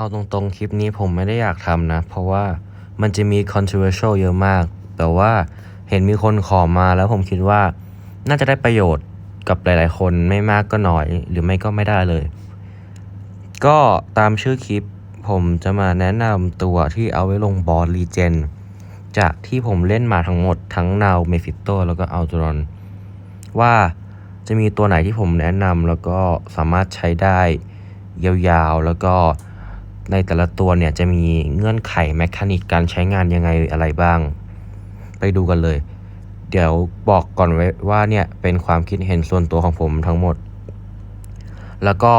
เอาตรงๆ คลิปนี้ผมไม่ได้อยากทำนะ เพราะว่ามันจะมี controversial เยอะมาก แต่ว่าเห็นมีคนขอมาแล้วผมคิดว่าน่าจะได้ประโยชน์กับหลาย ๆ คนไม่มากก็น้อย หรือไม่ก็ไม่ได้เลย ก็ตามชื่อคลิปผมจะมาแนะนำตัวที่เอาไว้ลงบอสรีเจนจากที่ผมเล่นมาทั้งหมดทั้งนาวเมฟิโตแล้วก็อัลตรอน ว่าจะมีตัวไหนที่ผมแนะนำแล้วก็สามารถใช้ได้ยาวๆ แล้วก็ ในแต่ละตัวเนี่ยจะมีเงื่อนไขแมคานิกการใช้งานยังไงอะไรบ้าง ไปดูกันเลย เดี๋ยวบอกก่อนไว้ว่าเนี่ยเป็นความคิดเห็นส่วนตัวของผมทั้งหมด แล้วก็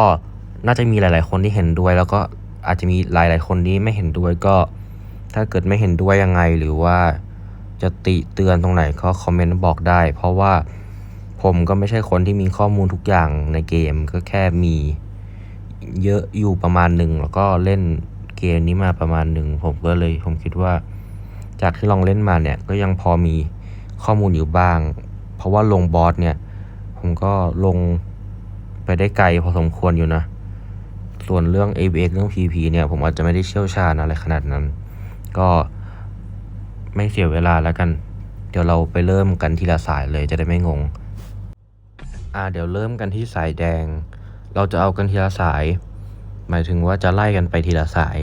น่าจะมีหลาย ๆ คนที่เห็นด้วย แล้วก็อาจจะมีหลาย ๆ คนที่ไม่เห็นด้วยก็ ถ้าเกิดไม่เห็นด้วยยังไงหรือว่าจะติเตือนตรงไหนก็คอมเมนต์บอกได้ เพราะว่าผมก็ไม่ใช่คนที่มีข้อมูลทุกอย่างในเกมก็แค่มี เยอะอยู่ประมาณหนึ่งแล้วก็เล่นเกมนี้มาประมาณหนึ่งผมก็เลยผมคิดว่า จากที่ลองเล่นมาเนี่ยก็ยังพอมีข้อมูลอยู่บ้าง เพราะว่าลงบอสเนี่ย ผมก็ลงไปได้ไกลพอสมควรอยู่นะ ส่วนเรื่อง ABX เรื่อง PP เนี่ย ผมอาจจะไม่ได้เชี่ยวชาญอะไรขนาดนั้น ก็ไม่เสียเวลาแล้วกัน เดี๋ยวเราไปเริ่มกันทีละสายเลยจะได้ไม่งง อ่าเดี๋ยวเริ่มกันที่สายแดง เราจะเอากันทีละสาย หมายถึงว่าจะไล่กันไปทีละสาย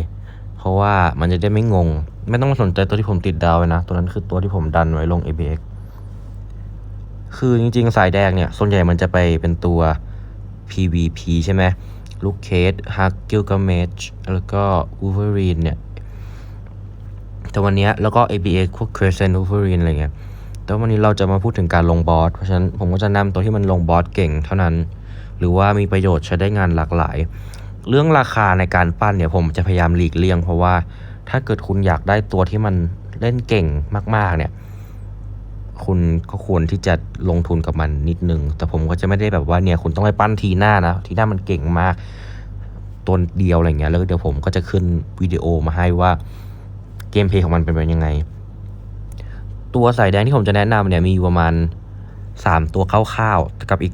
เพราะว่ามันจะได้ไม่งง ไม่ต้องมาสนใจตัวที่ผมติดดาวไว้นะ ตัวนั้นคือตัวที่ผมดันไว้ลง ABX คือจริงๆ สายแดงเนี่ย ส่วนใหญ่มันจะไปเป็นตัว PVP ใช่ไหมลูกเคสฮักกิลกาเมจแล้วก็อูเวอรีนเนี่ย แต่วันนี้แล้วก็ ABX พวก Crescent Wolverine อะไรเงี้ย แต่วันนี้เราจะมาพูดถึงการลงบอส เพราะฉะนั้นผมก็จะนำตัวที่มันลงบอสเก่งเท่านั้น หรือว่ามีประโยชน์ใช้ได้งานหลากหลาย เรื่องราคาในการปั้นเนี่ยผมจะพยายามหลีกเลี่ยง เพราะว่าถ้าเกิดคุณอยากได้ตัวที่มันเล่นเก่งมาก ๆ เนี่ย คุณก็ควรที่จะลงทุนกับมันนิดนึง แต่ผมก็จะไม่ได้แบบว่าเนี่ยคุณต้องไปปั้นทีหน้านะ ทีหน้ามันเก่งมากตัวเดียวอะไรเงี้ย แล้วเดี๋ยวผมก็จะขึ้นวิดีโอมาให้ว่าเกมเพลย์ของมันเป็นแบบยังไง ตัวสายแดงที่ผมจะแนะนำเนี่ยมีอยู่ประมาณสามตัวคร่าวๆกับอีก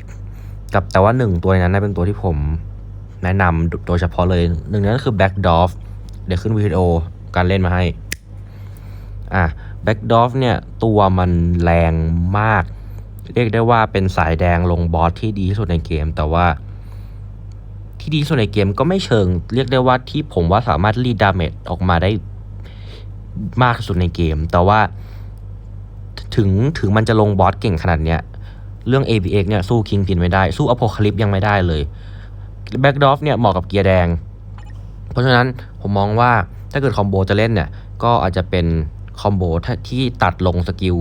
กับแต่ว่าหนึ่งตัวในนั้นนะเป็นตัวที่ผมแนะนำโดยเฉพาะเลยหนึ่งนั้นคือ Back Dwarf เดี๋ยวขึ้นวิดีโอการเล่นมาให้ อะ Black d o f เนี่ยตัวมันแรงมาก เรียกได้ว่าเป็นสายแดงลงบอสที่ดีที่สุดในเกม แต่ว่า ที่ดีที่สุดในเกมก็ไม่เชิง เรียกได้ว่าที่ผมว่าสามารถรีดดาเมจออกมาได้มากที่สุดในเกม แต่ว่าถึงถึงมันจะลงบอสเก่งขนาดเนี้ย เรื่อง ABX เนี่ยสู้คิงพินไม่ได้ สู้อ p โ c คลิปยังไม่ได้เลยแบ็กดอฟเนี่ยเหมาะกับเกียร์แดง เพราะฉะนั้นผมมองว่าถ้าเกิดคอมโบจะเล่นเนี่ยก็อาจจะเป็นคอมโบที่ตัดลงสกิล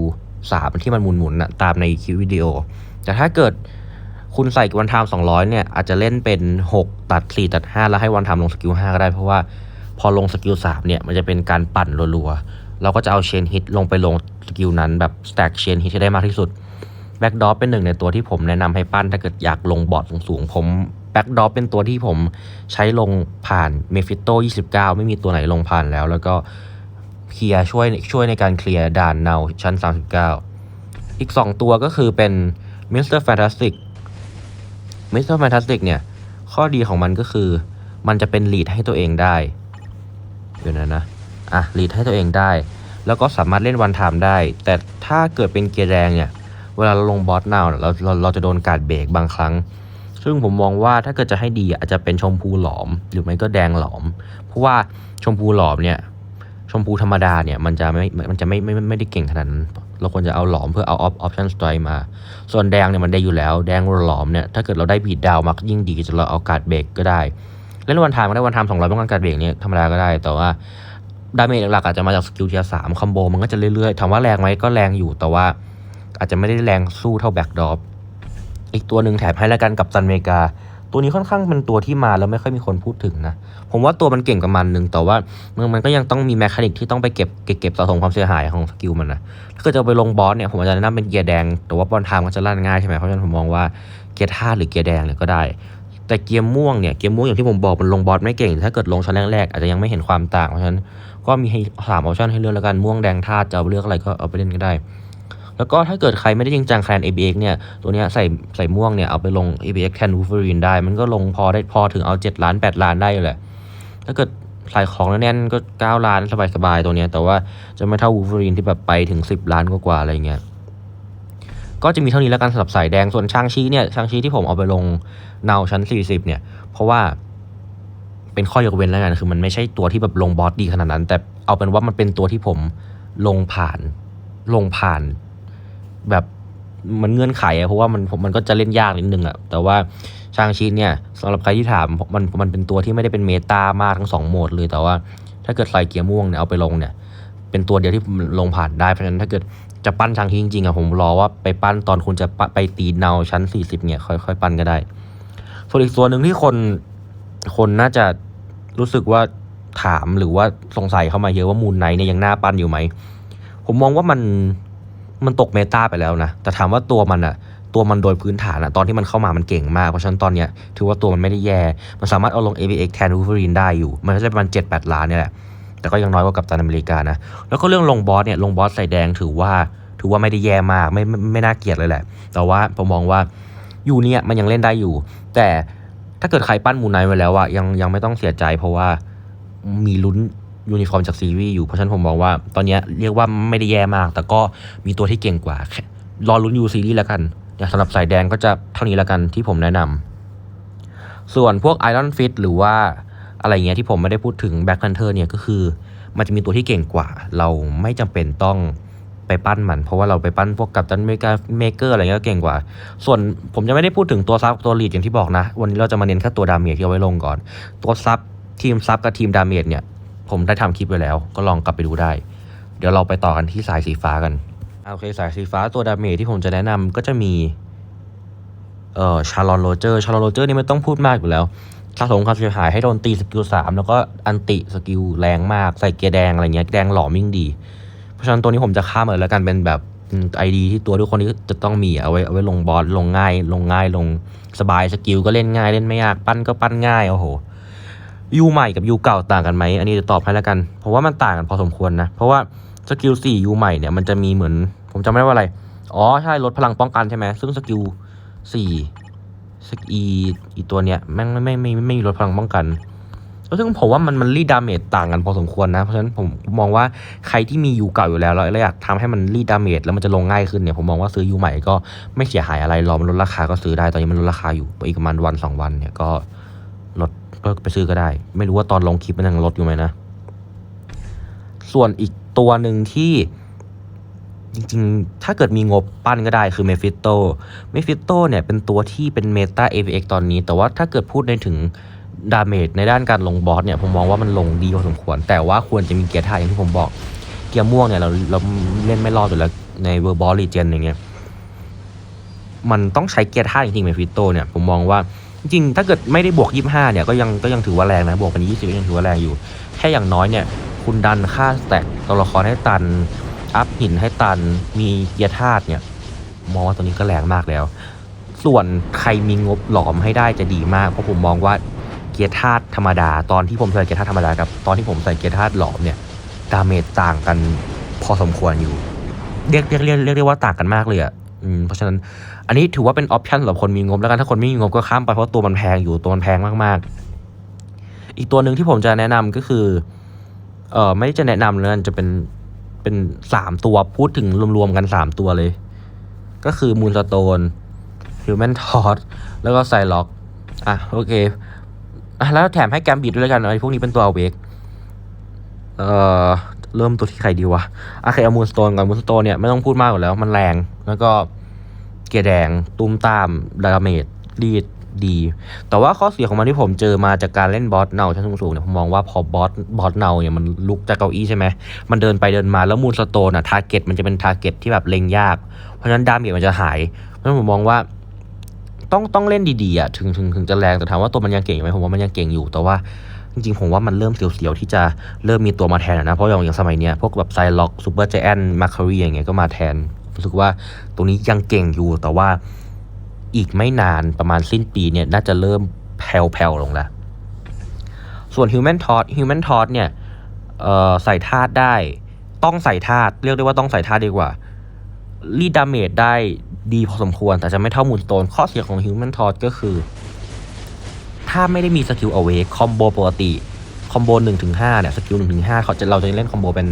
สามที่มันหมุนๆนะตามในคลิปวิดีโอ แต่ถ้าเกิดคุณใส่วันไทม์สองร้อยเนี่ยอาจจะเล่นเป็น 6 ตัด 4 ตัด 5 แล้วให้วันไทม์ลงสกิล5ก็ได้ เพราะว่าพอลงสกิล3เนี่ยมันจะเป็นการปั่นรัวๆ เราก็จะเอาเชนฮิตลงไปลงสกิลนั้นแบบสแต็กเชนฮิตให้ได้มากที่สุด แบ็กดอปเป็นหนึ่งในตัวที่ผมแนะนำให้ปั้นถ้าเกิดอยากลงบอร์ดสูงๆ ผมแบ็กดอปเป็นตัวที่ผมใช้ลงผ่านเมฟิโต29 ไม่มีตัวไหนลงผ่านแล้ว แล้วก็เคลียร์ช่วยช่วยในการเคลียร์ด่านเนาชั้น 39 อีก 2 ตัวก็คือเป็นมิสเตอร์แฟนตาสติกมิสเตอร์แฟนตาสติกเนี่ย ข้อดีของมันก็คือ มันจะเป็นลีดให้ตัวเองได้เดี๋ยวนะนะอะลีดให้ตัวเองได้ แล้วก็สามารถเล่นวันไทม์ได้ แต่ถ้าเกิดเป็นเกียร์แดงเนี่ย เวลาเราลงบอสนาวเราเราเราจะโดนการเบรกบางครั้ง ซึ่งผมมองว่าถ้าเกิดจะให้ดีอาจจะเป็นชมพูหลอม หรือไม่ก็แดงหลอม เพราะว่าชมพูหลอมเนี่ยชมพูธรรมดาเนี่ยมันจะไม่ มันจะไม่ไม่ไม่ไม่ได้เก่งขนาดนั้น เราควรจะเอาหลอมเพื่อเอาออฟออปชั่นสไตร์มา ส่วนแดงเนี่ยมันได้อยู่แล้ว แดงหลอมเนี่ยถ้าเกิดเราได้บีดดาวมักยิ่งดีจะเราเอาการเบรกก็ได้ เล่นวันไทม์ก็ได้วันไทม์สองร้อยป้องกันการเบรกเนี่ยธรรมดาก็ได้ แต่ว่าดาเมจหลักๆอาจจะมาจากสกิลเทียสามคอมโบมันก็จะเรื่อยๆถามว่าแรงไหมก็แรงอยู่แต่ว่า อาจจะไม่ได้แรงสู้เท่าแบ็กดอปอีกตัวหนึ่งแถมให้ล้วกันกับซันเมกา ตัวนี้ค่อนข้างเป็นตัวที่มาแล้วไม่ค่อยมีคนพูดถึงนะ ผมว่าตัวมันเก่งกับมันหนึ่งแต่ว่ามันมันก็ยังต้องมีแมคานิกที่ต้องไปเก็บเก็บเก็บสะสมความเสียหายของสกิลมันนะ ถ้าเกิดจะไปลงบอสเนี่ยผมอาจจะแนะนำเป็นเกียร์แดง แต่ว่าบอลไทม์ก็จะลั่นง่ายใช่ไหมเพราะฉะนั้นผมมองว่าเกียร์ท่าหรือเกียร์แดงเนี่ยก็ได้ แต่เกียร์ม่วงเนี่ยเกียร์ม่วงอย่างที่ผมบอกมันลงบอสไม่เก่ง ถ้าเกิดลงชั้นแรกๆอาจจะยังไม่เห็นความต่างเพราะฉะนั้นก็มีให้สามออปชั่นให้เลือกแล้วกันม่วงแดงธาตุจะเอาเลือกอะไรก็เอาไปเล่นก็ได้ แล้วก็ถ้าเกิดใครไม่ได้จริงจังแคลน ABX เนี่ย ตัวเนี้ยใส่ใส่ม่วงเนี่ยเอาไปลง ABX แทน Wolverine ได้ มันก็ลงพอได้พอถึงเอา 7 ล้าน 8 ล้านได้อยู่แหละ ถ้าเกิดใส่ของแล้วแน่นก็เก้าล้านสบายๆตัวเนี้ย แต่ว่าจะไม่เท่าวูฟเวอรีนที่แบบไปถึงสิบล้านกว่าๆอะไรเงี้ย ก็จะมีเท่านี้แล้วกันสำหรับสายแดง ส่วนช่างชี้เนี่ยช่างชี้ที่ผมเอาไปลงเนาชั้น 40 เนี่ย เพราะว่าเป็นข้อยกเว้นแล้วกันคือมันไม่ใช่ตัวที่แบบลงบอสดีขนาดนั้น แต่เอาเป็นว่ามันเป็นตัวที่ผมลงผ่านลงผ่าน แบบมันเงื่อนไขอะเพราะว่ามันมันก็จะเล่นยากนิดนึงอะแต่ว่าชางชีเนี่ยสำหรับใครที่ถามมันมันเป็นตัวที่ไม่ได้เป็นเมตามากทั้งสองโหมดเลยแต่ว่าถ้าเกิดใส่เกียร์ม่วงเนี่ยเอาไปลงเนี่ย เป็นตัวเดียวที่ลงผ่านได้เพราะฉะนั้นถ้าเกิดจะปั้นชางชีจริงๆอะผมรอว่าไปปั้นตอนคุณจะปไปตีเนาชั้น 40เนี่ยค่อยๆปั้นก็ได้ ส่วนอีกตัวหนึ่งที่คนคนน่าจะรู้สึกว่าถามหรือว่าสงสัยเข้ามาเยอะว่ามูนไนเนี่ยยังน่าปั้นอยู่ไหมผมมองว่ามัน มันตกเมตาไปแล้วนะ แต่ถามว่าตัวมันอะตัวมันโดยพื้นฐานอะตอนที่มันเข้ามามันเก่งมาก เพราะฉะนั้นตอนเนี้ยถือว่าตัวมันไม่ได้แย่ มันสามารถเอาลง AVX แทนวูฟเวอรีนได้อยู่ มันก็จะประมาณ7-8 ล้านเนี่ยแหละ แต่ก็ยังน้อยกว่ากับตันอเมริกานะ แล้วก็เรื่องลงบอสเนี่ยลงบอสใส่แดงถือว่าถือว่าไม่ได้แย่มากไม่ไม่ไม่น่าเกลียดเลยแหละ แต่ว่าผมมองว่าอยู่เนี่ยมันยังเล่นได้อยู่ แต่ถ้าเกิดใครปั้นมูนไนไว้แล้วอะยังยังไม่ต้องเสียใจเพราะว่ามีลุ้น ยูนิฟอร์มจากซีรีส์อยู่ เพราะฉะนั้นผมมองว่าตอนนี้เรียกว่าไม่ได้แย่มาก แต่ก็มีตัวที่เก่งกว่า รอลุ้นยูซีรีส์แล้วกันสำหรับสายแดงก็จะเท่านี้แล้วกันที่ผมแนะนำส่วนพวกไอรอนฟิตหรือว่าอะไรเงี้ยที่ผมไม่ได้พูดถึงแบ็คแพนเทอร์เนี่ยก็คือ มันจะมีตัวที่เก่งกว่า เราไม่จำเป็นต้องไปปั้นมัน เพราะว่าเราไปปั้นพวกกับตันเมกาเมเกอร์อะไรเงี้ยก็เก่งกว่า ส่วนผมจะไม่ได้พูดถึงตัวซับตัวลีดอย่างที่บอกนะ วันนี้เราจะมาเน้นแค่ตัวดาเมจที่เอาไว้ลงก่อน ตัวซับทีมซับกับทีมดาเมจเนี่ย ผมได้ทำคลิปไว้แล้ว ก็ลองกลับไปดูได้ เดี๋ยวเราไปต่อกันที่สายสีฟ้ากันโอเคสายสีฟ้าตัวดาเมจที่ผมจะแนะนำก็จะมีเอ่อชาลอนโรเจอร์ชาลอนโรเจอร์นี่ไม่ต้องพูดมากอยู่แล้วสะสมความเสียหายให้โดนตีสกิลสามแล้วก็อันติสกิลแรงมากใส่เกียร์แดงอะไรเงี้ยแดงหล่อมิ่งดี เพราะฉะนั้นตัวนี้ผมจะข้ามเลยแล้วกันเป็นแบบไอดีที่ตัวทุกคนนี้จะต้องมีเอาไว้เอาไว้ลงบอสลงง่าย ลงง่ายลงสบายสกิลก็เล่นง่ายเล่นไม่ยากปั้นก็ปั้นง่ายโอ้โห ยูใหม่กับยูเก่าต่างกันไหมอันนี้จะตอบให้แล้วกัน เพราะว่ามันต่างกันพอสมควรนะ เพราะว่าสกิลสี่ยูใหม่เนี่ยมันจะมีเหมือน ผมจำไม่ได้ว่าอะไร อ๋อใช่ลดพลังป้องกันใช่ไหมซึ่งสกิลสี่สกอีอีตัวเนี้ยแม่งไม่ไม่ไม่ไม่มีลดพลังป้องกันแล้วซึ่งผมว่ามันมันรีดดาเมจต่างกันพอสมควรนะ เพราะฉะนั้นผมมองว่าใครที่มียูเก่าอยู่แล้วแล้วอยากทำให้มันรีดดาเมจแล้วมันจะลงง่ายขึ้นเนี่ยผมมองว่าซื้อยูใหม่ก็ไม่เสียหายอะไรรอมันลดราคาก็ซื้อได้ตอนนี้มันลดราคาอยู่อีกประมาณวันสองวันเนี่ยก็ ก็ไปซื้อก็ได้ ไม่รู้ว่าตอนลงคลิปมันยังลดอยู่ไหมนะ ส่วนอีกตัวหนึ่งที่จริงๆ ถ้าเกิดมีงบปั้นก็ได้คือเมฟิโตเมฟิโตเนี่ยเป็นตัวที่เป็นเมตา AVX ตอนนี้ แต่ว่าถ้าเกิดพูดในถึงดาเมจในด้านการลงบอสเนี่ย ผมมองว่ามันลงดีพอสมควร แต่ว่าควรจะมีเกียร์ท่าอย่างที่ผมบอก เกียร์ม่วงเนี่ย เราเราเล่นไม่รอดอยู่แล้วในเวอร์บอลลีเจนอย่างเงี้ย มันต้องใช้เกียร์ท่าจริงๆเมฟิโตเนี่ย ผมมองว่า จริงๆถ้าเกิดไม่ได้บวก 25 เนี่ยก็ยังก็ยังถือว่าแรงนะบวกเป็น20ก็ยังถือว่าแรงอยู่ แค่อย่างน้อยเนี่ยคุณดันค่าสแต็กตัวละครให้ตัน อัพหินให้ตันมีเกียร์ธาตุเนี่ยมองว่าตัวนี้ก็แรงมากแล้ว ส่วนใครมีงบหลอมให้ได้จะดีมาก เพราะผมมองว่าเกียร์ธาตุธรรมดา ตอนที่ผมใส่เกียร์ธาตุธรรมดากับตอนที่ผมใส่เกียร์ธาตุหลอมเนี่ยดาเมจต่างกันพอสมควรอยู่ เรียกเรียกเรียกเรียกได้ว่าต่างกันมากเลยอะ อืมเพราะฉะนั้นอันนี้ถือว่าเป็นออปชันสำหรับคนมีงบแล้วกันถ้าคนไม่มีงบก็ข้ามไปเพราะตัวมันแพงอยู่ตัวมันแพงมากๆ อีกตัวหนึ่งที่ผมจะแนะนำก็คือเออไม่จะแนะนำเลยจะเป็นเป็นสามตัวพูดถึงรวมๆกันสามตัวเลย ก็คือมูนสโตนฮิวแมนทอสแล้วก็ไซล็อกอะโอเคอะแล้วแถมให้แกมบิดด้วยกันไอ้พวกนี้เป็นตัวเวกเอ่อ เริ่มตัวที่ใครดีวะโอเคเอามูนสโตนก่อนมูนสโตนเนี่ยไม่ต้องพูดมากอยู่แล้ว มันแรง แล้วก็เกียร์แดง ตุ้มตามดาเมจดีดดี แต่ว่าข้อเสียของมันที่ผมเจอมาจากการเล่นบอสเนาชั้นสูงๆเนี่ยผมมองว่าพอบอสบอสเนาเนี่ยมันลุกจากเก้าอี้ใช่ไหมมันเดินไปเดินมาแล้วมูนสโตนอะทาร์เก็ตมันจะเป็นทาร์เก็ตที่แบบเล็งยาก เพราะฉะนั้นดาเมจมันจะหาย เพราะฉะนั้นผมมองว่าต้องต้องเล่นดีๆอะถึงถึงถึงจะแรงแต่ถามว่าตัวมันยังเก่งไหมผมว่ามันยังเก่งอยู่แต่ว่า จริงๆ ผมว่ามันเริ่มเสียวๆ ที่จะเริ่มมีตัวมาแทนนะ เพราะอย่างอย่างสมัยเนี้ยพวกแบบไซล็อกซูเปอร์เจแอนมาคารีอย่างเงี้ยก็มาแทน รู้สึกว่าตัวนี้ยังเก่งอยู่ แต่ว่าอีกไม่นานประมาณสิ้นปีเนี่ยน่าจะเริ่มแผ่วๆ ลงแล้ว ส่วน Human t o s Human t o s เนี่ยเอ่อใส่ธาตุได้ ต้องใส่ธาตุเรียกได้ว่าต้องใส่ธาตุดีกว่ารีดดาเมจได้ดีพอสมควรแต่จะไม่เท่ามูนโตนข้อเสียของ Human t o s ก็คือ ถ้าไม่ได้มีสกิล Awake คอมโบปกติคอมโบหนึ่งถึงห้าเนี่ยสกิลหนึ่งถึงห้าเขาจะเราจะเล่นคอมโบเป็น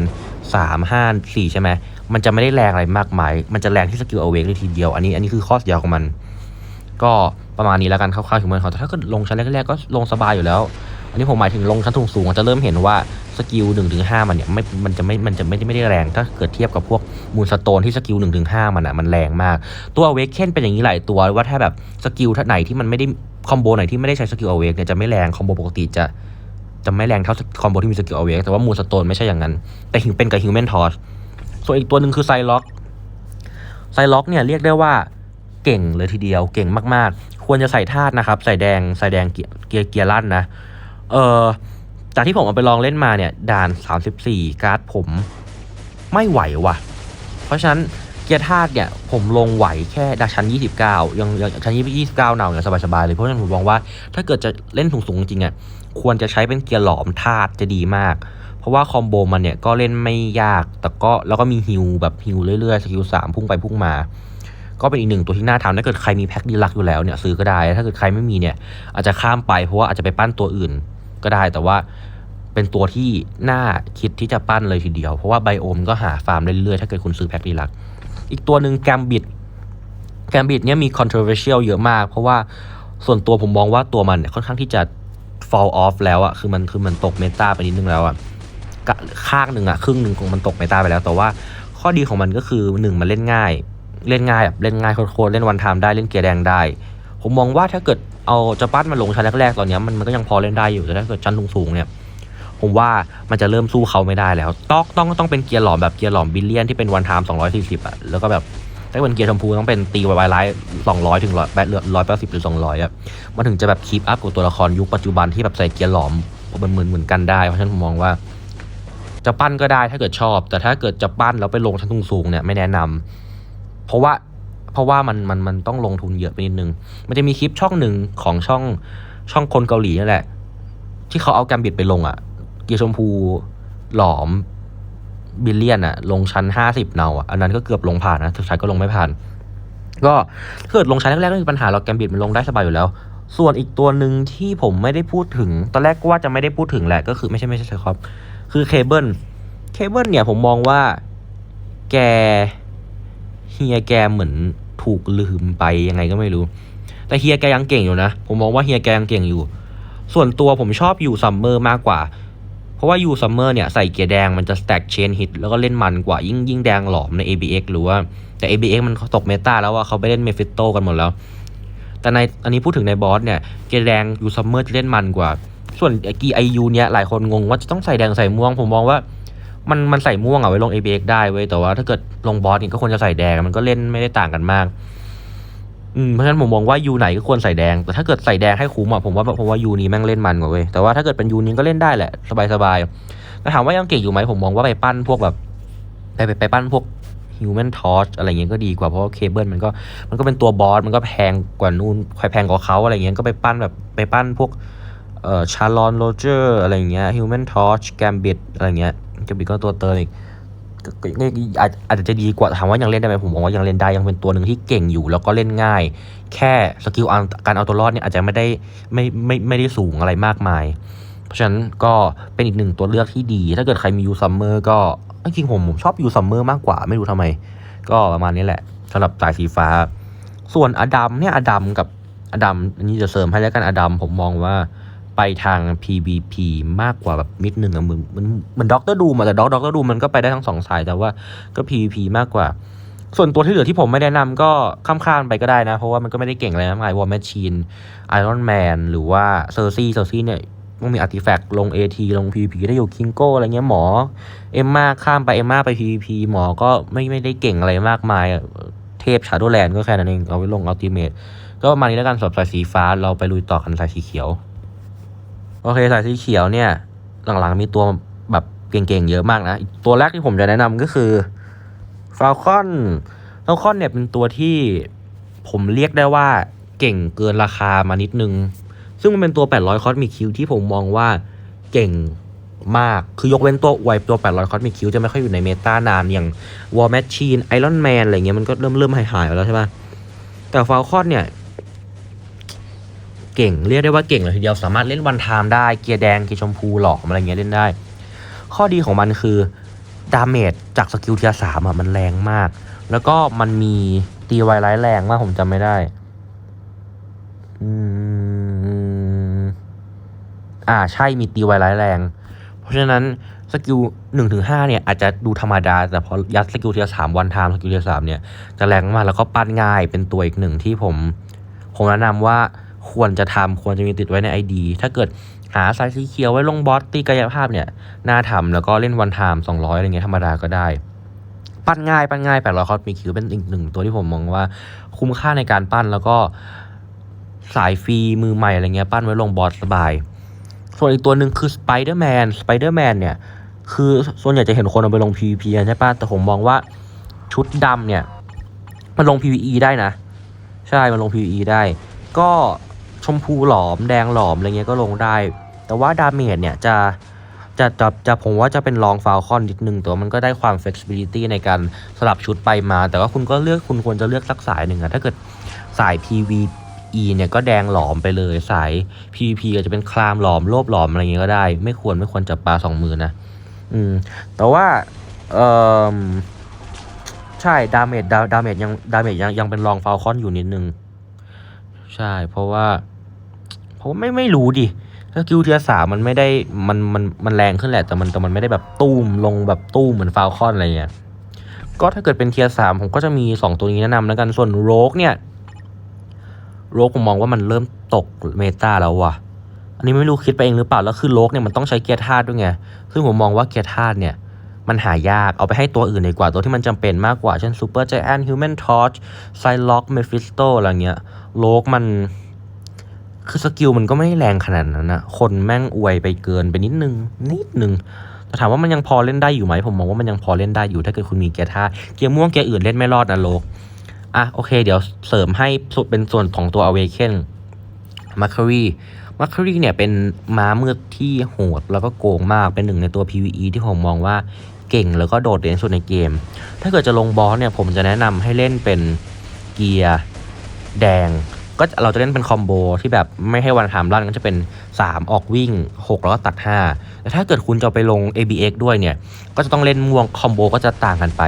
สามห้าสี่ใช่ไหมมันจะไม่ได้แรงอะไรมากมายมันจะแรงที่สกิลเอาเวกเลยทีเดียว อันนี้อันนี้คือข้อเสียของมัน ก็ประมาณนี้แล้วกันคร่าวๆถึงมันเขาถ้าเกิดลงชั้นแรกๆก็ลงสบายอยู่แล้ว อันนี้ผมหมายถึงลงชั้นสูงๆจะเริ่มเห็นว่าสกิลหนึ่งถึงห้ามันเนี่ยไม่มันจะไม่มันจะไม่ได้ไม่ได้แรง ถ้าเกิดเทียบกับพวกมูลสโตนที่สกิลหนึ่งถึงห้ามันอะมันแรงมาก ตัวเวกเคนเป็นอย่างนี้หลายตัวว่าถ้าแบบสกิลท่าไหนที่มันไม่ได้ คอมโบไหนที่ไม่ได้ใช้สกิลเอาเวกเนี่ยจะไม่แรงคอมโบปกติจะจะไม่แรงเท่าคอมโบที่มีสกิลเอาเวกแต่ว่ามูสโตนไม่ใช่อย่างนั้น แต่หิวเป็นกับฮิวแมนทอสส่วนอีกตัวหนึ่งคือไซล็อกไซล็อกเนี่ยเรียกได้ว่าเก่งเลยทีเดียวเก่งมากๆ ควรจะใส่ธาตุนะครับ ใส่แดงใส่แดงเกียร์เกียร์เกียร์ลั่นนะเออจากที่ผมเอาไปลองเล่นมาเนี่ยด่าน 34 การ์ดผมไม่ไหวว่ะ เพราะฉะนั้น กียร์ธาตุเนี่ยผมลงไหวแค่ดาชั้น 29ยังยังชั้น 29เนาเนี่ยสบายๆเลยเพราะฉะนั้นผมมองว่าถ้าเกิดจะเล่นสูงๆจริงอะควรจะใช้เป็นเกียร์หลอมธาตุจะดีมาก เพราะว่าคอมโบมันเนี่ยก็เล่นไม่ยาก แต่ก็แล้วก็มีฮิวแบบฮิวเรื่อยๆสกิลสามพุ่งไปพุ่งมา ก็เป็นอีกหนึ่งตัวที่น่าทำถ้าเกิดใครมีแพ็คดีลักอยู่แล้วเนี่ยซื้อก็ได้ ถ้าเกิดใครไม่มีเนี่ยอาจจะข้ามไปเพราะว่าอาจจะไปปั้นตัวอื่นก็ได้แต่ว่าเป็นตัวที่น่าคิดที่จะปั้นเลยทีเดียว เพราะว่าไบโอมก็หาฟาร์มเรื่อยๆถ้าเกิดคุณซื้อแพ็คดีลัก อีกตัวหนึ่งแกมบิดแกมบิดเนี่ยมี controversial เยอะมาก เพราะว่าส่วนตัวผมมองว่าตัวมันเนี่ยค่อนข้างที่จะ fall off แล้วอะคือมันคือมันตกเมตาไปนิดนึงแล้วอะข้างหนึ่งอะครึ่งหนึ่งของมันตกเมตาไปแล้ว แต่ว่าข้อดีของมันก็คือหนึ่งมันเล่นง่าย เล่นง่ายแบบเล่นง่ายโคตรเล่นวันไทม์ได้เล่นเกียร์แดงได้ ผมมองว่าถ้าเกิดเอาจะปั้นมาลงชั้นแรกๆตอนเนี้ยมันมันก็ยังพอเล่นได้อยู่แต่ถ้าเกิดชั้นสูงๆเนี่ย ผมว่ามันจะเริ่มสู้เขาไม่ได้แล้ว ต้องต้องต้องเป็นเกียร์หลอมแบบเกียร์หลอมบิลเลียนที่เป็นวันไทม์สองร้อยสี่สิบอะแล้วก็แบบถ้าเป็นเกียร์ชมพูต้องเป็นตีไวไวไลท์สองร้อยถึงร้อยแปดร้อยแปดสิบหรือสองร้อยอะมันถึงจะแบบคีปอัพกับตัวละครยุคปัจจุบันที่แบบใส่เกียร์หลอมมันเหมือนเหมือนกันได้ เพราะฉะนั้นผมมองว่าจะปั้นก็ได้ถ้าเกิดชอบ แต่ถ้าเกิดจะปั้นแล้วไปลงชั้นสูงๆเนี่ยไม่แนะนำเพราะว่าเพราะว่ามันมันมันต้องลงทุนเยอะไปนิดนึง มันจะมีคลิปช่องหนึ่งของช่องช่องคนเกาหลีนั่นแหละ ที่เขาเอาแกมบิดไปลงอะเกีชมพูหลอมบิลเลียนอะลงชั้นห้าสิบเนาอะอันนั้นก็เกือบลงผ่านนะสุดท้ายก็ลงไม่ผ่าน ก็ถ้าเกิดลงชั้นแรกๆไม่มีปัญหาเราแกมบิดมันลงได้สบายอยู่แล้ว ส่วนอีกตัวหนึ่งที่ผมไม่ได้พูดถึง ตอนแรกก็ว่าจะไม่ได้พูดถึงแหละก็คือไม่ใช่ไม่ใช่ครับ คือเคเบิลเคเบิลเนี่ยผมมองว่าแกเฮียแกเหมือนถูกลืมไปยังไงก็ไม่รู้ แต่เฮียแกยังเก่งอยู่นะ ผมมองว่าเฮียแกยังเก่งอยู่ ส่วนตัวผมชอบอยู่ซัมเมอร์มากกว่า ราะว่ายูซัมเมอร์เนี่ยใส่เกียร์แดงมันจะสแต็กเชนฮิตแล้วก็เล่นมันกว่ายิ่งยิ่งแดงหลอมใน ABX หรือว่าแต่ ABX มันตกเมตาแล้วว่าเขาไปเล่นเมฟิโตกันหมดแล้ว แต่ในอันนี้พูดถึงในบอสเนี่ยเกียร์แดงยูซัมเมอร์จะเล่นมันกว่า ส่วนกีไอยูเนี่ยหลายคนงงว่าจะต้องใส่แดงใส่ม่วง ผมมองว่ามันมันใส่ม่วงเอะไว้ลง ABX ได้เว้ยแต่ว่าถ้าเกิดลงบอสเนี่ยก็ควรจะใส่แดงมันก็เล่นไม่ได้ต่างกันมาก อืมเพราะฉะนั้นผมมองว่ายูไหนก็ควรใส่แดง แต่ถ้าเกิดใส่แดงให้คุ้มอะผมว่าผมว่ายูนี้แม่งเล่นมันกว่าเว้ยแต่ว่าถ้าเกิดเป็นยูนี้ก็เล่นได้แหละสบายๆแต่ถามว่ายังเก่งอยู่ไหมผมมองว่าไปปั้นพวกแบบไปไปไปปั้นพวก Human Torch อะไรเงี้ยก็ดีกว่าเพราะเคเบิลมันก็มันก็เป็นตัวบอสมันก็แพงกว่านู่นใครแพงกว่าเขาอะไรเงี้ยก็ไปปั้นแบบไปปั้นพวกเอ่อชาร์ลอนโรเจอร์อะไรเงี้ย Human Torch Gambit อะไรเงี้ยแกมบิดก็ตัวเติร์นอีก ก็อาจจะดีกว่าถามว่ายังเล่นได้ไหมผมมองว่ายังเล่นได้ยังเป็นตัวหนึ่งที่เก่งอยู่ แล้วก็เล่นง่าย แค่สกิลการเอาตัวรอดเนี่ยอาจจะไม่ได้ไม่ไม่ไม่ได้สูงอะไรมากมาย เพราะฉะนั้นก็เป็นอีกหนึ่งตัวเลือกที่ดี ถ้าเกิดใครมียูซัมเมอร์ก็จริงผมผมชอบยูซัมเมอร์มากกว่าไม่รู้ทำไม ก็ประมาณนี้แหละสำหรับสายสีฟ้า ส่วนอดัมเนี่ยอดัมกับอดัมนนี้จะเสริมให้แล้วกันอดัมผมมองว่า ไปทาง PVP มากกว่าแบบนิดนึงอะมือนมือนมือนด็อกเตอร์ดูมาแต่ด็อกด็อกเตอร์ดูมันก็ไปได้ทั้งสองสายแต่ว่าก็ PVP มากกว่า ส่วนตัวที่เหลือที่ผมไม่แนะนำก็ข้ามๆไปก็ได้นะ เพราะว่ามันก็ไม่ได้เก่งอะไรมากมายวอร์แมชชีนไอรอนแมนหรือว่าเซอร์ซี่เซอร์ซี่เนี่ยต้องมีอาร์ติแฟกต์ลง AT ลง PVP ได้อยู่คิงโก้อะไรเงี้ยหมอ เอ็มมาข้ามไปเอ็มมาไป PVP หมอก็ไม่ไม่ได้เก่งอะไรมากมาย เทพชาโดแลนด์ก็แค่นั้นเองเอาไว้ลงอัลติเมทก็มานี้แล้วกันสำหรับสายสีฟ้าเราไปลุยต่อกันสายสีเขียว โอเคสายสีเขียวเนี่ย หลังๆมีตัวแบบเก่งๆเยอะมากนะ ตัวแรกที่ผมจะแนะนำก็คือฟ a l คอนฟ a l คอนเนี่ยเป็นตัวที่ผมเรียกได้ว่าเก่งเกินราคามานิดนึง ซึ่งมันเป็นตัว 800 คอสมิคิวที่ผมมองว่าเก่งมาก คือยกเว้นตัวไวตัว 800 คอสมิคิวจะไม่ค่อยอยู่ในเมตานานอย่าง War Machine Iron Man อะไรเงี้ยมันก็เริ่มเริ่มหายหายไปแล้วใช่ปะแต่ฟ a l คอนเนี่ย เก่งเรียกได้ว่าเก่งเลยทีเดียวสามารถเล่นวันไทม์ได้เกียร์แดงเกียร์ชมพูหลอมอะไรเงี้ยเล่นได้ ข้อดีของมันคือดาเมจจากสกิลเทียสามอะมันแรงมาก แล้วก็มันมีตีไวร้ายแรงมากผมจำไม่ได้อืมอ่าใช่มีตีไวร้ายแรง เพราะฉะนั้นสกิลหนึ่งถึงห้าเนี่ยอาจจะดูธรรมดา แต่พอยัดสกิลเทียสามวันไทม์สกิลเทียสามเนี่ยจะแรงมากแล้วก็ปั้นง่ายเป็นตัวอีกหนึ่งที่ผม ผมแนะนำว่า ควรจะทำควรจะมีติดไว้ใน ID ถ้าเกิดหาสายสีเขียวไว้ลงบอสตีกายภาพเนี่ยน่าทำแล้วก็เล่นวันไทม์สองร้อยอะไรเงี้ยธรรมดาก็ได้ ปั้นง่ายปั้นง่ายแปดร้อยคอสมีคิวเป็นอีกหนึ่งตัวที่ผมมองว่าคุ้มค่าในการปั้นแล้วก็สายฟรีมือใหม่อะไรเงี้ยปั้นไว้ลงบอสสบาย ส่วนอีกตัวหนึ่งคือสไปเดอร์แมนสไปเดอร์แมนเนี่ยคือส่วนใหญ่จะเห็นคนเอาไปลง PVP ใช่ปะแต่ผมมองว่าชุดดำเนี่ยมันลง PVE ได้นะ ใช่ มันลง PVE ได้ ก็ ชมพูหลอมแดงหลอมอะไรเงี้ยก็ลงได้ แต่ว่าดาเมจเนี่ยจะจะจะจะผมว่าจะเป็นลองฟาวคอนนิดนึงแต่ว่ามันก็ได้ความ flexibility ในการสลับชุดไปมา แต่ว่าคุณก็เลือกคุณควรจะเลือกสักสายหนึ่งอะถ้าเกิดสาย PVE เนี่ยก็แดงหลอมไปเลยสาย PVP อาจจะเป็นคลามหลอมโลบหลอมอะไรเงี้ยก็ได้ ไม่ควรไม่ควรจับปลาสองมือนะอืมแต่ว่าเออใช่ดาเมจดาดาเมจยังดาเมจยังยังเป็นรองฟาวคอนอยู่นิดนึง ใช่เพราะว่า เพราะว่าไม่ไม่รู้ดิสกิลเทียสามมันไม่ได้มันมันมันแรงขึ้นแหละแต่มันแต่มันไม่ได้แบบตุ้มลงแบบตุ้มเหมือนฟาวคอนอะไรเงี้ยก็ถ้าเกิดเป็นเทียสามผมก็จะมีสองตัวนี้แนะนำแล้วกันส่วนโรกเนี่ยโรกผมมองว่ามันเริ่มตกเมตาแล้วว่ะ อันนี้ไม่รู้คิดไปเองหรือเปล่า แล้วคือโลกเนี่ยมันต้องใช้เกียร์ธาตุด้วยไง ซึ่งผมมองว่าเกียร์ธาตุเนี่ย มันหายากเอาไปให้ตัวอื่นดีกว่า ตัวที่มันจำเป็นมากกว่า เช่นซูเปอร์ i จแอนฮิวแมนทอร์ชไซล็อกเมฟิสโตอะไรเงี้ยโลกมัน คือสกิลมันก็ไม่แรงขนาดนั้นนะคนแม่งอวยไปเกินไปนิดนึง นิดนึงแต่ถามว่ามันยังพอเล่นได้อยู่ไหมผมมองว่ามันยังพอเล่นได้อยู่ถ้าเกิดคุณมีเกียร์ธาเกียร์ม่วงเกียร์อื่นเล่นไม่รอดนะโลกอะโอเค เดี๋ยวเสริมให้สุดเป็นส่วนของตัว Awaken มาคารีมาคารีเนี่ยเป็นม้ามืดที่โหดแล้วก็โกงมากเป็นหนึ่งในตัว PVE ที่ผมมองว่าเก่งแล้วก็โดดเด่นสุดในเกม ถ้าเกิดจะลงบอสเนี่ยผมจะแนะนำให้เล่นเป็นเกียร์แดง ก็เราจะเล่นเป็นคอมโบที่แบบไม่ให้วันถามลั่นก็จะเป็น 3 ออกวิ่ง 6 แล้วก็ตัด 5 แต่ถ้าเกิดคุณจะไปลง ABX ด้วยเนี่ย ก็จะต้องเล่นม่วงคอมโบก็จะต่างกันไป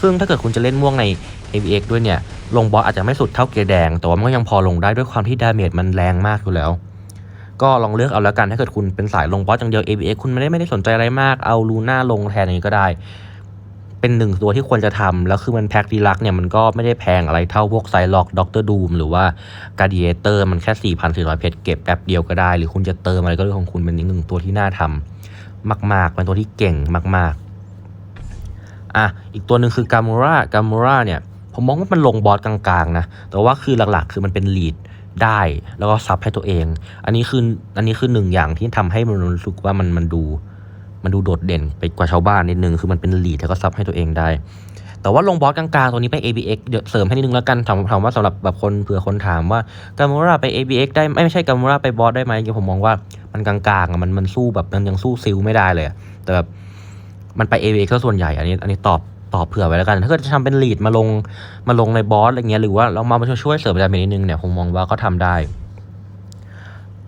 ซึ่งถ้าเกิดคุณจะเล่นม่วงใน ABX ด้วยเนี่ย ลงบอสอาจจะไม่สุดเท่าเกียร์แดง แต่ว่ามันก็ยังพอลงได้ด้วยความที่ดาเมจมันแรงมากอยู่แล้ว ก็ลองเลือกเอาแล้วกันถ้าเกิดคุณเป็นสายลงบอสอย่างเดียว ABX คุณไม่ได้ไม่ได้สนใจอะไรมากเอาลูน่าลงแทนอย่างนี้ก็ได้ เป็นหนึ่งตัวที่ควรจะทำแล้วคือมันแพ็คดีลักเนี่ยมันก็ไม่ได้แพงอะไรเท่าพวกไซล็อกด็อกเตอร์ดูมหรือว่าการ์ดิเอเตอร์มันแค่ 4,400 เพชรเก็บแป๊บเดียวก็ได้ หรือคุณจะเติมอะไรก็เรื่องของคุณเป็นอีกหนึ่งตัวที่น่าทำมาก ๆ เป็นตัวที่เก่งมาก ๆ อะ อีกตัวหนึ่งคือกามูระกามูระเนี่ยผมมองว่ามันลงบอสกลางๆนะแต่ว่าคือหลักๆ คือมันเป็นลีดได้แล้วก็ซับให้ตัวเอง อันนี้คืออันนี้คือหนึ่งอย่างที่ทำให้มันรู้สึกว่ามันมันดู มันดูโดดเด่นไปกว่าชาวบ้านนิดนึง คือมันเป็นลีดแล้วก็ซับให้ตัวเองได้ แต่ว่าลงบอสกลางๆตัวนี้ไป ABX เสริมให้นิดนึงแล้วกันถามถามว่าสำหรับแบบคนเผื่อคนถามว่ากามูระไป ABX ได้ไม่ไม่ใช่กามูระไปบอสได้ไหมผมมองว่ามันกลางๆอะมันมันสู้แบบมันยังสู้ซิลไม่ได้เลย แต่แบบมันไป ABX ก็ส่วนใหญ่อันนี้อันนี้ตอบตอบเผื่อไว้แล้วกัน ถ้าเกิดจะทำเป็นลีดมาลงมาลงในบอสอะไรเงี้ยหรือว่าเรามาช่วยเสริมดาเมจนิดนึงเนี่ยผมมองว่าก็ทำได้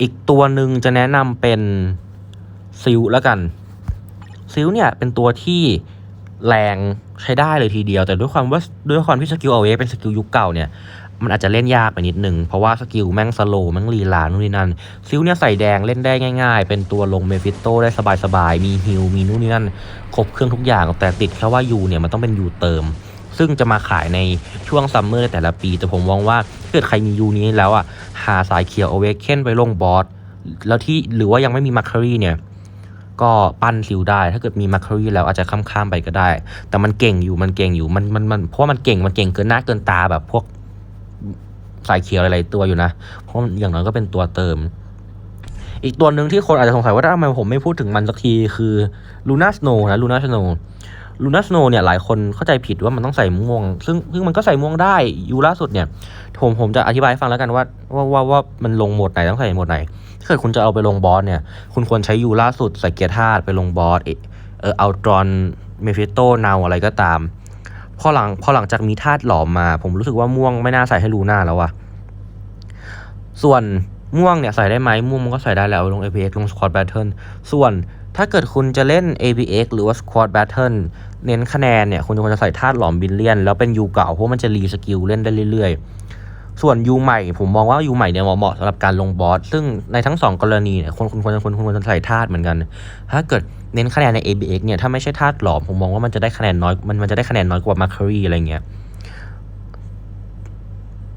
อีกตัวหนึ่งจะแนะนำเป็นซิลแล้วกัน ซิลเนี่ยเป็นตัวที่แรงใช้ได้เลยทีเดียว แต่ด้วยความว่าด้วยความที่สกิลเอาเวเป็นสกิลยุคเก่าเนี่ยมันอาจจะเล่นยากไปนิดนึง เพราะว่าสกิลแม่งสโลแม่งลีลานู่นนี่นั่นซิลเนี่ยใส่แดงเล่นได้ง่าย ๆ เป็นตัวลงเมฟิโตได้สบายๆ มีฮิลมีนู่นนี่นั่น ครบเครื่องทุกอย่างแต่ติดแค่ว่ายูเนี่ยมันต้องเป็นยูเติม ซึ่งจะมาขายในช่วงซัมเมอร์ในแต่ละปี แต่ผมมองว่าถ้าเกิดใครมียูนี้แล้วอะหาสายเขียวเอาเวเคนไปลงบอสแล้วที่หรือว่ายังไม่มีมาคารีเนี่ย ก็ปั้นซิลได้ ถ้าเกิดมีมาคารีแล้วอาจจะข้ามๆไปก็ได้ แต่มันเก่งอยู่มันเก่งอยู่มันมันมันเพราะว่ามันเก่งมันเก่งเกินหน้าเกินตาแบบพวกสายเขียวหลายตัวอยู่นะ เพราะอย่างน้อยก็เป็นตัวเติม อีกตัวหนึ่งที่คนอาจจะสงสัยว่าทำไมผมไม่พูดถึงมันสักทีคือลูน่าสโนนะลูน่าสโนลูน่าสโนเนี่ยหลายคนเข้าใจผิดว่ามันต้องใส่ม่วง ซึ่งซึ่งมันก็ใส่ม่วงได้ยูล่าสุดเนี่ย ผมผมจะอธิบายให้ฟังแล้วกันว่าว่าว่าว่ามันลงโหมดไหนต้องใส่โหมดไหน ถ้าเกิดคุณจะเอาไปลงบอสเนี่ย คุณควรใช้ยูล่าสุดใส่เกียร์ธาตุไปลงบอสเออเอาตรอนเมฟิโตนาวอะไรก็ตาม พอหลังพอหลังจากมีธาตุหลอมมา ผมรู้สึกว่าม่วงไม่น่าใส่ให้ลูน่าแล้วอะส่วนม่วงเนี่ยใส่ได้ไหมม่วงมันก็ใส่ได้แล้วลง APX ลง Squad Battle ส่วนถ้าเกิดคุณจะเล่น APX หรือว่า Squad Battle เน้นคะแนนเนี่ย คุณควรจะใส่ธาตุหลอมบิลเลียน แล้วเป็นยูเก่าเพราะมันจะรีสกิลเล่นได้เรื่อยๆ ส่วนยูใหม่ผมมองว่ายูใหม่เนี่ยเหมาะสำหรับการลงบอสซึ่งในทั้งสองกรณีเนี่ยคนคุณควรจะควรควรจะใส่ธาตุเหมือนกัน ถ้าเกิดเน้นคะแนนใน ABX เนี่ยถ้าไม่ใช่ธาตุหลอมผมมองว่ามันจะได้คะแนนน้อยมันมันจะได้คะแนนน้อยกว่ามาร์ครีอะไรเงี้ย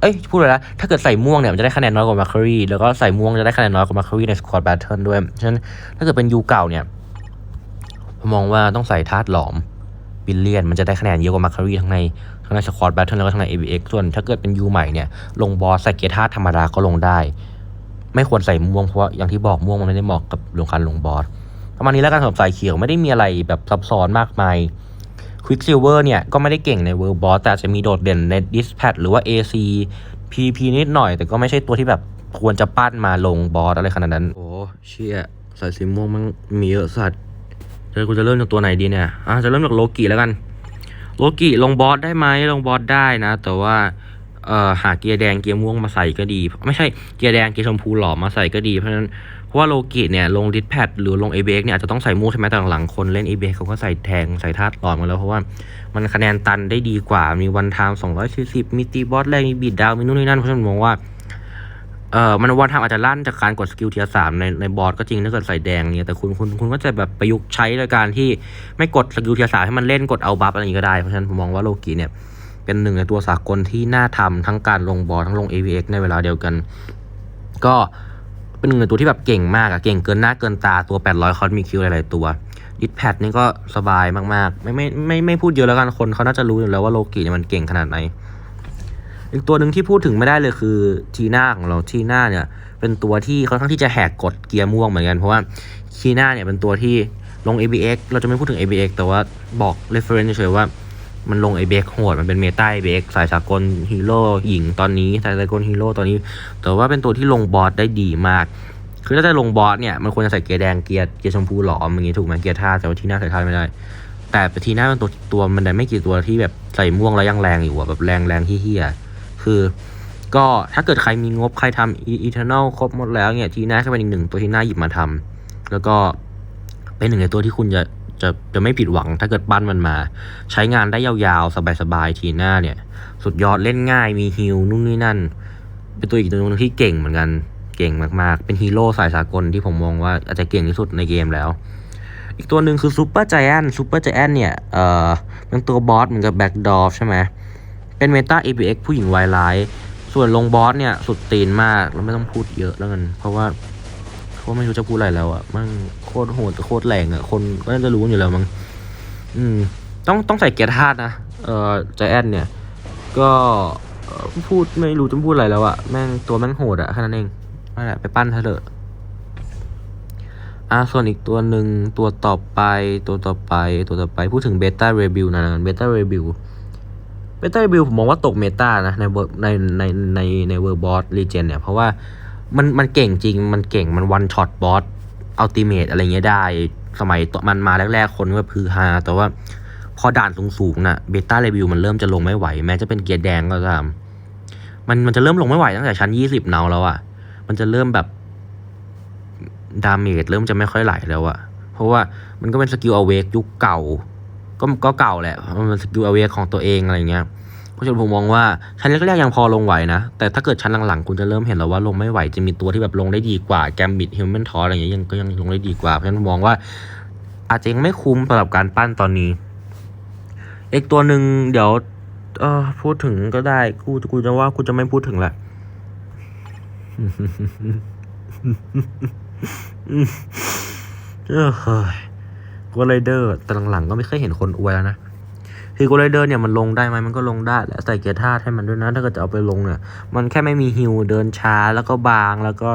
เอ้ยพูดเลยนะถ้าเกิดใส่ม่วงเนี่ยมันจะได้คะแนนน้อยกว่ามาร์ครีแล้วก็ใส่ม่วงจะได้คะแนนน้อยกว่ามาร์ครีในสควอตแบทเทิลด้วยฉะนั้นถ้าเกิดเป็นยูเก่าเนี่ยผมมองว่าต้องใส่ธาตุหลอมบิลเลียนมันจะได้คะแนนเยอะกว่ามาร์ครีทั้งใน ทั้งในสควอตแบทเทิลแล้วก็ทั้งใน ABX ส่วนถ้าเกิดเป็นยูใหม่เนี่ยลงบอสใส่เกียร์ธาตุธรรมดาก็ลงได้ ไม่ควรใส่ม่วงเพราะว่าอย่างที่บอกม่วงมันไม่ได้เหมาะกับลงการลงบอสประมาณนี้แล้วกันสำหรับสายเขียวไม่ได้มีอะไรแบบซับซ้อนมากมาย Quicksilver เนี่ยก็ไม่ได้เก่งใน World Boss แต่จะมีโดดเด่นใน Dispatch หรือว่า AC PP นิดหน่อย แต่ก็ไม่ใช่ตัวที่แบบควรจะปั้นมาลงบอสอะไรขนาดนั้น โอ้เชี่ยสายสีม่วงมันมีเยอะสัตว์เดี๋ยวกูจะเริ่มจากตัวไหนดีเนี่ยอะจะเริ่มจากโลกิแล้วกัน โลกิลงบอสได้ไหมลงบอสได้นะ แต่ว่าเอ่อหาเกียร์แดงเกียร์ม่วงมาใส่ก็ดี ไม่ใช่เกียร์แดงเกียร์ชมพูหล่อมาใส่ก็ดีเพราะฉะนั้นเพราะว่าโลกิเนี่ยลงดิสแพดหรือลง a b x เนี่ยอาจจะต้องใส่ม่วงใช่ไหมแต่หลังๆคนเล่น a b x เขาก็ใส่แทงใส่ธาตุหลอดมาแล้วเพราะว่ามันคะแนนตันได้ดีกว่ามีวันทาม240 มีตีบอสแรงมีบีดดาวมีนู่นนี่นั่นเพราะฉะนั้นมมองว่า เอ่อมันวันทำอาจจะลั่นจากการกดสกิลเทียสามในในบอร์ดก็จริงถ้าเกิดใส่แดงเนี่ยแต่คุณคุณคุณก็จะแบบประยุกต์ใช้โดยการที่ไม่กดสกิลเทียสามให้มันเล่นกดเอาบัฟอะไรอย่างนี้ก็ได้ เพราะฉะนั้นผมมองว่าโลกิเนี่ยเป็นหนึ่งในตัวสากลที่น่าทำทั้งการลงบอร์ดทั้งลง AVX ในเวลาเดียวกัน ก็เป็นหนึ่งในตัวที่แบบเก่งมากอะเก่งเกินหน้าเกินตาตัว 800 คอร์สมีคิวหลายๆตัวดิสแพดนี่ก็สบายมากๆ ไม่ไม่ไม่ไม่พูดเยอะแล้วกันคนเขาน่าจะรู้อยู่แล้วว่าโลกิเนี่ยมันเก่งขนาดไหน อีกตัวหนึ่งที่พูดถึงไม่ได้เลยคือทีน่าของเราทีน่าเนี่ย เป็นตัวที่ค่อนข้างที่จะแหกกฎเกียร์ม่วงเหมือนกัน เพราะว่าทีน่าเนี่ยเป็นตัวที่ลง ABX เราจะไม่พูดถึง ABX แต่ว่าบอก reference เฉยว่ามันลง ABX โหด มันเป็นเมตา ABX สายสากลฮีโร่หญิงตอนนี้สายสากลฮีโร่ตอนนี้ แต่ว่าเป็นตัวที่ลงบอสได้ดีมาก คือถ้าจะลงบอสเนี่ยมันควรจะใส่เกียร์แดงเกียร์เกียร์ชมพูหลอมอย่างงี้ถูกไหมเกียร์ท่าแต่ว่าทีน่าใส่ท่าไม่ได้ แต่ทีน่าเป็นตัวตัวมันได้ไม่กี่ตัวที่แบบใส่ม่วงแล้วยังแรงอยู่อะแบบแรงแรงเฮี้ย คือ ก็ถ้าเกิดใครมีงบใครทำอีเทอร์นลครบหมดแล้วเนี่ยทีน่าก็เป็นอีกหนึ่งตัวที่น่าหยิบมาทำแล้วก็เป็นหนึ่งในตัวที่คุณจะจะจะไม่ผิดหวังถ้าเกิดปั้นมันมา ใช้งานได้ยาวๆ สบายๆ ทีน่าเนี่ย สุดยอดเล่นง่ายมีฮิลนู่นนี่นั่น เป็นตัวอีกตัวหนึงที่เก่งเหมือนกันเก่งมากๆ เป็นฮีโร่สายสากลที่ผมมองว่าอาจจะเก่งที่สุดในเกมแล้ว อีกตัวหนึ่งคือซูเปอร์ไจแอนซูเปอร์ไจแอนเนี่ยเอ่อเป็นตัวบอสเหมือนกับแบ็กดอฟใช่ไหม เป็นเมตา APX ผู้หญิงวายร้าย ส่วนลงบอสเนี่ยสุดตีนมาก แล้วไม่ต้องพูดเยอะแล้วกัน เพราะว่าเพราะไม่รู้จะพูดอะไรแล้วอะมันโคตรโหดโคตรแรงอะคนก็น่าจะรู้อยู่แล้วมั้งอืม ต้องต้องใส่เกียร์ธาตุนะ เอ่อใจแอนเนี่ย ก็พูดไม่รู้จะพูดอะไรแล้วอะแม่งตัวแม่งโหดอะแค่นั้นเองนั่นแหละไปปั้นเถอะเอะอะส่วนอีกตัวหนึ่งตัวต่อไปตัวต่อไปตัวต่อไปพูดถึงเบต้าเรบิวนะเบต้าเรบิว เบต้าบิลผมมองว่าตกเมตานะในเวอร์ในในในในเวอร์บอสลีเจนเนี่ย เพราะว่ามันมันเก่งจริงมันเก่งมันวันช็อตบอสอัลติเมทอะไรเงี้ยได้ สมัยตมันมาแรกๆ คนก็พือฮา แต่ว่าพอด่านสูงๆนะเบต้าเรบิวมันเริ่มจะลงไม่ไหว แม้จะเป็นเกียร์แดงก็ตาม มันมันจะเริ่มลงไม่ไหวตั้งแต่ชั้นยี่สิบเนาแล้วอะมันจะเริ่มแบบดาเมจเริ่มจะไม่ค่อยไหลแล้วอะ เพราะว่ามันก็เป็นสกิลอเวกยุคเก่า ก็ก็เก่าแหละมันเป็นสกิลอเวของตัวเองอะไรเงี้ยเพราะฉะนั้นผมมองว่าชั้นแรกๆยังพอลงไหวนะ แต่ถ้าเกิดชั้นหลังๆ คุณจะเริ่มเห็นแล้วว่าลงไม่ไหวจะมีตัวที่แบบลงได้ดีกว่าแกมบิดฮิวแมนทออะไรเงี้ยยังก็ยังลงได้ดีกว่า เพราะฉะนั้นมองว่า อาจจะยังไม่คุ้มสำหรับการปั้นตอนนี้ อีกตัวหนึ่งเดี๋ยวเออพูดถึงก็ได้กูกูจะว่ากูจะไม่พูดถึงแหละเออเฮ้ย กูไรเดอร์แต่หลังๆก็ไม่เคยเห็นคนอวยแล้วนะคือกูไรเดอร์เนี่ยมันลงได้ไหมมันก็ลงได้แหละใส่เกียร์ธาตุให้มันด้วยนะ ถ้าเกิดจะเอาไปลงเนี่ย มันแค่ไม่มีฮิวเดินช้าแล้วก็บางแล้วก็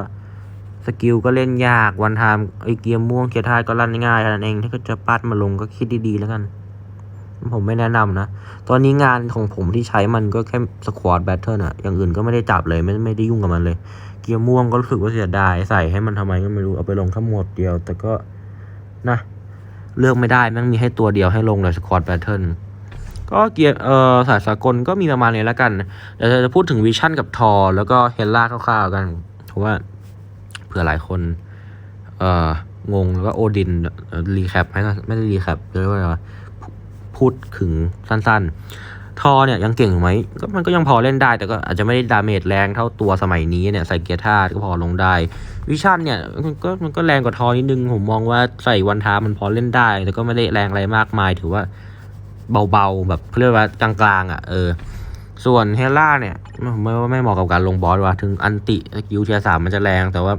สกิลก็เล่นยากวันทามไอเกียร์ม่วงเกียร์ธาตุก็ลั่นง่ายแค่นั้นเองถ้าเกิดจะปัดมาลงก็คิดดีๆแล้วกันผมไม่แนะนำนะ ตอนนี้งานของผมที่ใช้มันก็แค่สควอตแบทเทิลอะอย่างอื่นก็ไม่ได้จับเลยไม่ไม่ได้ยุ่งกับมันเลย เกียร์ม่วงก็รู้สึกว่าเสียดายใส่ให้มันทำไมก็ไม่รู้เอาไปลงแค่หมดเดียว แต่ก็นะ เลือกไม่ได้แม่งมีให้ตัวเดียวให้ลงเลยสควอตแบทเทิลก็เกียร์เอ่อสายสากลก็มีประมาณนี้แล้วกันเดี๋ยวจะพูดถึงวิชั่นกับทอแล้วก็เฮลล่าคร่าวๆกันเพราะว่าเผื่อหลายคนเอ่องงแล้วก็โอดินรีแคปไม่น่าไม่ได้รีแคปเรียกว่าพูพูดถึงสั้นๆ ทอเนี่ยยังเก่งอยู่ไหมก็มันก็ยังพอเล่นได้แต่ก็อาจจะไม่ได้ดาเมจแรงเท่าตัวสมัยนี้เนี่ยใส่เกียร์ธาตุก็พอลงได้ วิชั่นเนี่ยมันก็มันก็แรงกว่าทอนิดนึงผมมองว่าใส่วันท้ามันพอเล่นได้ แต่ก็ไม่ได้แรงอะไรมากมาย ถือว่าเบาๆแบบเขาเรียกว่ากลางๆอะเออส่วนเฮล่าเนี่ยไม่ว่าไม่เหมาะกับการลงบอสว่ะถึงอันติสกิลเทียสามมันจะแรงแต่ว่า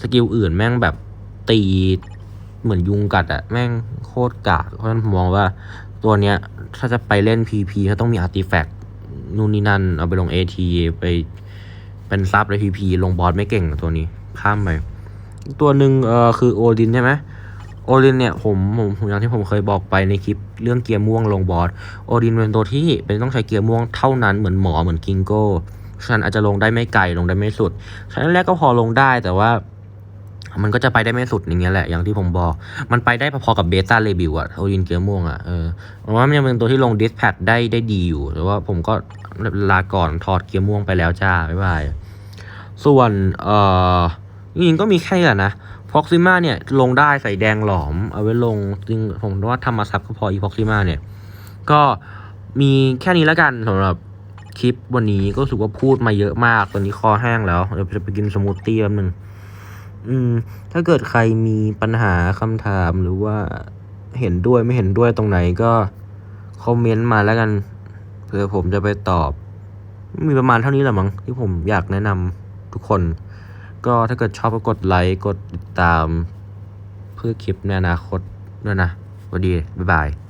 สกิลอื่นแม่งแบบตีเหมือนยุงกัดอะแม่งโคตรกากเพราะฉะนั้นผมมองว่า ตัวเนี้ยถ้าจะไปเล่น PP ก็ต้องมีอาร์ติแฟกต์นู่นนี่นั่น เอาไปลง AT ไปเป็นซับใน PP ลงบอสไม่เก่งตัวนี้ ข้ามไป ตัวหนึ่งเออคือโอดินใช่ไหมโอดินเนี่ยผมผมผมอย่างที่ผมเคยบอกไปในคลิปเรื่องเกียร์ม่วงลงบอสโอดินเป็นตัวที่เป็นต้องใช้เกียร์ม่วงเท่านั้นเหมือนหมอเหมือนกิงโก้ฉะนั้นอาจจะลงได้ไม่ไกลลงได้ไม่สุดฉะนั้นแรกก็พอลงได้แต่ว่า มันก็จะไปได้ไม่สุดอย่างเงี้ยแหละอย่างที่ผมบอก มันไปได้พอๆกับเบต้าเลบิวอะโอดินเกียม่วงอะเออผมว่ามันยังเป็นตัวที่ลงดิสแพดได้ได้ดีอยู่ แต่ว่าผมก็ลาก่อนถอดเกียร์ม่วงไปแล้วจ้าบ๊ายบายส่วนเอ่อจริงก็มีแค่นี้แหละนะฟ็อกซิมาเนี่ยลงได้ใส่แดงหลอม เอาไว้ลงจริงผมว่าทำมาซับก็พออีฟ็อกซิมาเนี่ย ก็มีแค่นี้แล้วกันสำหรับคลิปวันนี้ก็รู้สึกว่าพูดมาเยอะมาก ตอนนี้คอแห้งแล้ว เดี๋ยวจะไปกินสมูทตี้แป๊บนึง อืม ถ้าเกิดใครมีปัญหาคำถามหรือว่าเห็นด้วยไม่เห็นด้วยตรงไหนก็คอมเมนต์มาแล้วกันเพื่อผมจะไปตอบ มีประมาณเท่านี้แหละมั้งที่ผมอยากแนะนำทุกคน ก็ถ้าเกิดชอบก็กดไลค์กดติดตาม เพื่อคลิปในอนาคตด้วยนะสวัสดี บ๊ายบาย